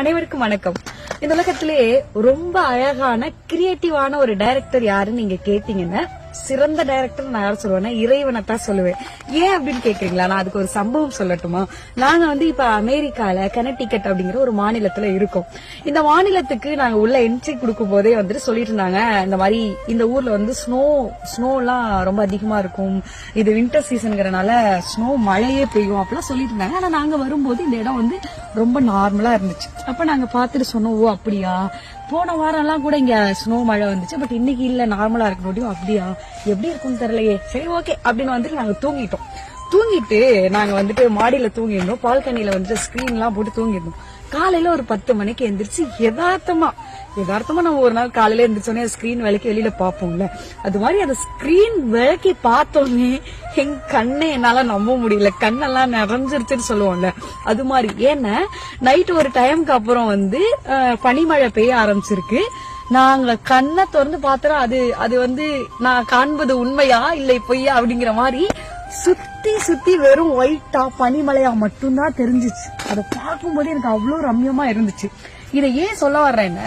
அனைவருக்கும் வணக்கம். இந்த உலகத்திலேயே ரொம்ப அழகான கிரியேட்டிவான ஒரு டைரக்டர் யாருன்னு நீங்க கேட்டீங்கன்னா சிறந்த டைரக்டர் நான் யார் சொல்லுவேன்னா இறைவனை தான் சொல்லுவேன். ஏன் அப்படின்னு கேக்குறீங்களா? நான் அதுக்கு ஒரு சம்பவம் சொல்லட்டுமா? நாங்க வந்து இப்ப அமெரிக்கால கனடிக்கட் அப்படிங்கிற ஒரு மாநிலத்துல இருக்கோம். இந்த மாநிலத்துக்கு நாங்க உள்ள என்ட்ரி கொடுக்கும் போதே வந்துட்டு சொல்லிட்டு இருந்தாங்க. இந்த மாதிரி இந்த ஊர்ல வந்து ஸ்னோ ஸ்னோ எல்லாம் ரொம்ப அதிகமா இருக்கும். இது வின்டர் சீசனுங்கிறனால ஸ்னோ மழையே பெய்யும் அப்படிலாம் சொல்லிட்டு இருந்தாங்க. ஆனா நாங்க வரும்போது இந்த இடம் வந்து ரொம்ப நார்மலா இருந்துச்சு. அப்ப நாங்க பார்த்துட்டு சொன்னோம் ஓ அப்படியா? போன வாரம் எல்லாம் கூட இங்க ஸ்னோ மழை வந்துச்சு. பட் இன்னைக்கு இல்ல நார்மலா இருக்க. முடியும் அப்படியா? எப்படி இருக்கும்னு தெரியலையே. சரி ஓகே அப்படின்னு வந்துட்டு நாங்க தூங்கிட்டோம். தூங்கிட்டு நாங்க வந்துட்டு மாடியில தூங்கிருந்தோம் பால்கனியில வந்துட்டு ஸ்கிரீன் எல்லாம் போட்டு தூங்கிருந்தோம் காலையில ஒரு பத்து மணிக்கு எந்திரிச்சு யதார்த்தமா யதார்த்தமா நம்ம ஒரு நாள் காலையில எந்திரிச்சோடனே ஸ்கிரீன் விளக்கி வெளியில பாப்போம்ல அது மாதிரி அந்த ஸ்கிரீன் விளக்கி பார்த்தோன்னே என் கண்ணை என்னால நம்ப முடியல. கண்ணெல்லாம் நிறைஞ்சிருச்சுன்னு சொல்லுவோம்ல. அது மாதிரி. ஏன்னா நைட் ஒரு டைம்க்கு அப்புறம் வந்து பனிமழை பெய்ய ஆரம்பிச்சிருக்கு. நாங்க கண்ணை திறந்து பார்த்தோம் அது அது வந்து நான் காண்பது உண்மையா இல்லை பொய்யா அப்படிங்கிற மாதிரி சுத்தி சுத்தி வெறும் ஒயிட்டா பனிமலையா மட்டும்தான் தெரிஞ்சிச்சு. அதை பார்க்கும்போது எனக்கு அவ்வளவு ரம்யமா இருந்துச்சு. இதை ஏன் சொல்ல வர்றேன்னு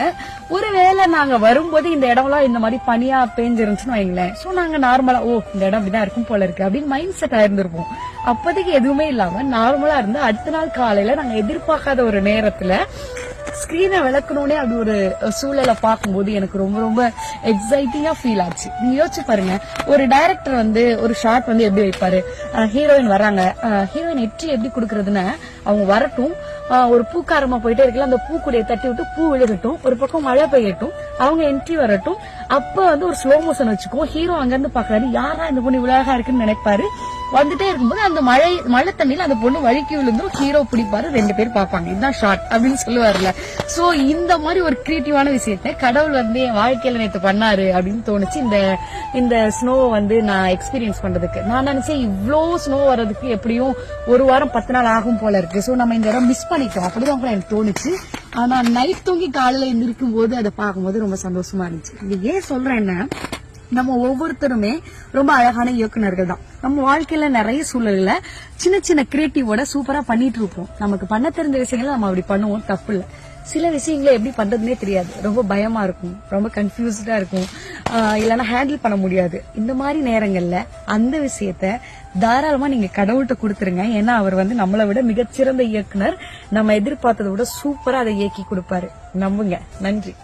ஒருவேளை நாங்க வரும்போது இந்த இடம்லாம் இந்த மாதிரி பனியா பேஞ்சிருந்துச்சுன்னு வைங்களேன். சோ நாங்க நார்மலா ஓ இந்த இடம் இப்படிதான் இருக்கும் போல இருக்கு அப்படின்னு மைண்ட் செட் ஆயிருந்திருப்போம். அப்போதைக்கு எதுவுமே இல்லாம நார்மலா இருந்து அடுத்த நாள் காலையில நாங்க எதிர்பார்க்காத ஒரு நேரத்துல ஸ்கிரீனை விளக்கணும்னே அப்படி ஒரு சூழலை பார்க்கும்போது எனக்கு ரொம்ப ரொம்ப எக்ஸைட்டிங்கா ஃபீல் ஆச்சு. நீங்க யோசிச்சு பாருங்க ஒரு டைரக்டர் வந்து ஒரு ஷார்ட் வந்து எப்படி வைப்பாரு? ஹீரோயின் வராங்க ஹீரோயின் எட்ரி எப்படி கொடுக்கறதுன்னா அவங்க வரட்டும். ஒரு பூக்காரமா போயிட்டே இருக்கல அந்த பூக்குடைய தட்டி விட்டு பூ விழுகட்டும். ஒரு பக்கம் மழை பெய்யட்டும். அவங்க என்ட்ரி வரட்டும். அப்ப வந்து ஒரு ஸ்லோ மோஷன் வச்சுக்குவோம். ஹீரோ அங்க இருந்து பாக்குறாரு யாரா இந்த பொண்ணு உலகா இருக்குன்னு நினைப்பாரு? வந்துட்டே இருக்கும்போது அந்த மழை மழை தண்ணியில அந்த பொண்ணு வழுக்கி விழுந்துரும் ஹீரோ பிடிப்பாரு ரெண்டு பேர் பார்ப்பாங்க. இதுதான் ஷார்ட் அப்படின்னு சொல்லுவார்ல சோ இந்த மாதிரி ஒரு கிரியேட்டிவான விஷயத்த கடவுள் வந்து என் வாழ்க்கையில நேத்து பண்ணாரு அப்படின்னு தோணுச்சு. இந்த இந்த ஸ்னோ வந்து நான் எக்ஸ்பீரியன்ஸ் பண்றதுக்கு. நான் நினைச்சேன் இவ்வளோ ஸ்னோ வர்றதுக்கு எப்படியும் ஒரு வாரம் பத்து நாள் ஆகும் போல இருக்கு. சோ நம்ம இந்த இடம் மிஸ் பண்ணிட்டோம். அப்படிதான் கூட எனக்கு தோணுச்சு. ஆனா நைட் தூங்கி காலையில எழுந்திருக்கும் போது அதை பார்க்கும்போது ரொம்ப சந்தோஷமா இருந்துச்சு. இது ஏன் சொல்றேன்னா நம்ம ஒவ்வொருத்தருமே ரொம்ப அழகான இயக்குனர்கள் தான். நம்ம வாழ்க்கையில நிறைய சூழல்ல சின்ன சின்ன கிரியேட்டிவோட சூப்பரா பண்ணிட்டு இருப்போம். நமக்கு பண்ண தெரிஞ்ச விஷயங்களை நம்ம அப்படி பண்ணுவோம். தப்பு இல்ல. சில விஷயங்களை எப்படி பண்றதுனே தெரியாது. ரொம்ப பயமா இருக்கும். ரொம்ப கன்ஃபியூஸ்டா இருக்கும். இல்லைன்னா ஹேண்டில் பண்ண முடியாது. இந்த மாதிரி நேரங்கள்ல அந்த விஷயத்த தாராளமா நீங்க கடவுள்கிட்ட கொடுத்துருங்க. ஏன்னா அவர் வந்து நம்மளை விட மிகச்சிறந்த இயக்குனர். நம்ம எதிர்பார்த்ததை விட சூப்பரா அதை இயக்கி கொடுப்பாரு. நம்புங்க. நன்றி.